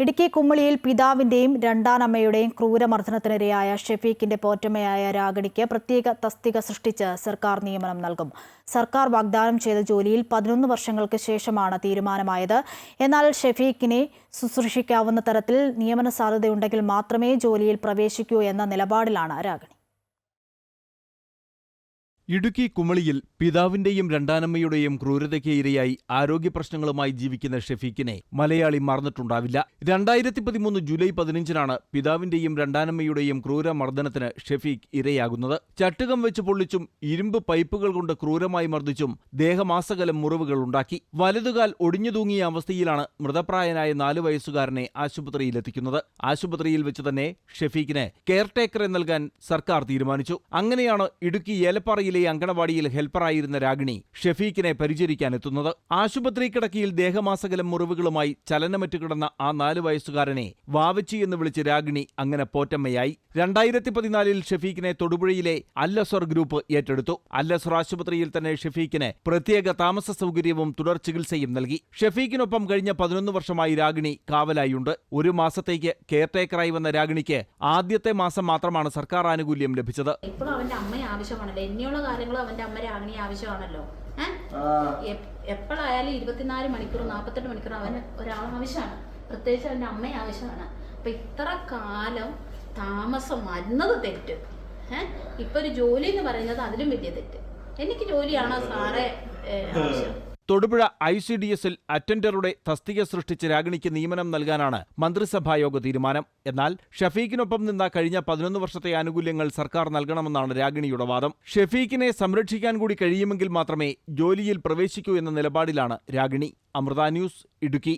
ഇടുക്കി കുമ്മളിയിൽ പിതാവിന്റെയും രണ്ടാനമ്മയുടെയും ക്രൂരമർദ്ദനത്തിനിരയായ ഷെഫീഖിന്റെ പോറ്റമ്മയായ രാഗണിക്ക് പ്രത്യേക തസ്തിക സൃഷ്ടിച്ച് സർക്കാർ നിയമനം നൽകും. സർക്കാർ വാഗ്ദാനം ചെയ്ത ജോലിയിൽ പതിനൊന്ന് വർഷങ്ങൾക്ക് ശേഷമാണ് തീരുമാനമായത്. എന്നാൽ ഷെഫീഖിനെ ശുശ്രൂഷിക്കാവുന്ന തരത്തിൽ നിയമന സാധ്യതയുണ്ടെങ്കിൽ മാത്രമേ ജോലിയിൽ പ്രവേശിക്കൂ എന്ന നിലപാടിലാണ് രാഗണി. ഇടുക്കി കുമളിയിൽ പിതാവിന്റെയും രണ്ടാനമ്മയുടെയും ക്രൂരതയ്ക്ക് ഇരയായി ആരോഗ്യ പ്രശ്നങ്ങളുമായി ജീവിക്കുന്ന ഷെഫീഖിനെ മലയാളി മറന്നിട്ടുണ്ടാവില്ല. രണ്ടായിരത്തി പതിമൂന്ന് ജൂലൈ പതിനഞ്ചിനാണ് പിതാവിന്റെയും രണ്ടാനമ്മയുടെയും ക്രൂര മർദ്ദനത്തിന് ഷെഫീഖ് ഇരയാകുന്നത്. ചട്ടുകം വെച്ച് പൊള്ളിച്ചും ഇരുമ്പ് പൈപ്പുകൾ കൊണ്ട് ക്രൂരമായി മർദ്ദിച്ചും ദേഹമാസകലം മുറിവുകൾ ഉണ്ടാക്കി. വലതുകാൽ ഒടിഞ്ഞു തൂങ്ങിയ അവസ്ഥയിലാണ് മൃതപ്രായനായ നാലു വയസ്സുകാരനെ ആശുപത്രിയിലെത്തിക്കുന്നത്. ആശുപത്രിയിൽ വെച്ച് തന്നെ ഷെഫീഖിന് കെയർടേക്കറെ നൽകാൻ സർക്കാർ തീരുമാനിച്ചു. അങ്ങനെയാണ് ഇടുക്കി ഏലപ്പാറയിലെ അങ്കണവാടിയിൽ ഹെൽപ്പറായിരുന്ന രാഗിണി ഷെഫീഖിനെ പരിചരിക്കാനെത്തുന്നത് ആശുപത്രി കിടക്കിയിൽ ദേഹമാസകലം മുറിവുകളുമായി ചലനമറ്റ് കിടന്ന ആ നാലു വയസ്സുകാരനെ വാവച്ചി എന്ന് വിളിച്ച് രാഗിണി അങ്ങനെ പോറ്റമ്മയായി. രണ്ടായിരത്തി പതിനാലിൽ ഷെഫീഖിനെ തൊടുപുഴയിലെ അല്ലസർ ഗ്രൂപ്പ് ഏറ്റെടുത്തു. അല്ലസർ ആശുപത്രിയിൽ തന്നെ ഷെഫീഖിന് പ്രത്യേക താമസ സൗകര്യവും തുടർ ചികിത്സയും നൽകി. ഷെഫീഖിനൊപ്പം കഴിഞ്ഞ പതിനൊന്ന് വർഷമായി രാഗിണി കാവലായുണ്ട്. ഒരു മാസത്തേക്ക് കെയർടേക്കറായി വന്ന രാഗിണിക്ക് ആദ്യത്തെ മാസം മാത്രമാണ് സർക്കാർ ആനുകൂല്യം ലഭിച്ചത്. ഇപ്പോഴും അവന്റെ അമ്മയെ ആവശ്യമാണല്ലോ. ഇനിയുള്ള കാര്യങ്ങളും അവന്റെ അമ്മ രാഗിണി ആവശ്യമാണല്ലോ. ഏഹ് എപ്പോഴായാലും ഇരുപത്തിനാല് മണിക്കൂർ നാൽപ്പത്തെട്ട് മണിക്കൂർ അവന് ഒരാൾ ആവശ്യമാണ്. പ്രത്യേകിച്ച് അവന്റെ അമ്മയെ ആവശ്യമാണ്. അപ്പൊ ഇത്ര കാലം താമസം വരുന്നത് തെറ്റ്. ഏഹ് ഇപ്പൊ ഒരു ജോലി എന്ന് പറയുന്നത് അതിലും വലിയ തെറ്റ്. എനിക്ക് ജോലിയാണോ സാറേ? ആവശ്യം. തൊടുപുഴ ഐ സി ഡി എസിൽ അറ്റൻഡറുടെ തസ്തിക സൃഷ്ടിച്ച് രാഗിണിക്ക് നിയമനം നൽകാനാണ് മന്ത്രിസഭായോഗ തീരുമാനം. എന്നാൽ ഷഫീഖിനൊപ്പം നിന്ന കഴിഞ്ഞ പതിനൊന്ന് വർഷത്തെ ആനുകൂല്യങ്ങൾ സർക്കാർ നൽകണമെന്നാണ് രാഗിണിയുടെ വാദം. ഷഫീഖിനെ സംരക്ഷിക്കാൻ കൂടി കഴിയുമെങ്കിൽ മാത്രമേ ജോലിയിൽ പ്രവേശിക്കൂ എന്ന നിലപാടിലാണ് രാഗിണി. അമൃത ന്യൂസ് ഇടുക്കി.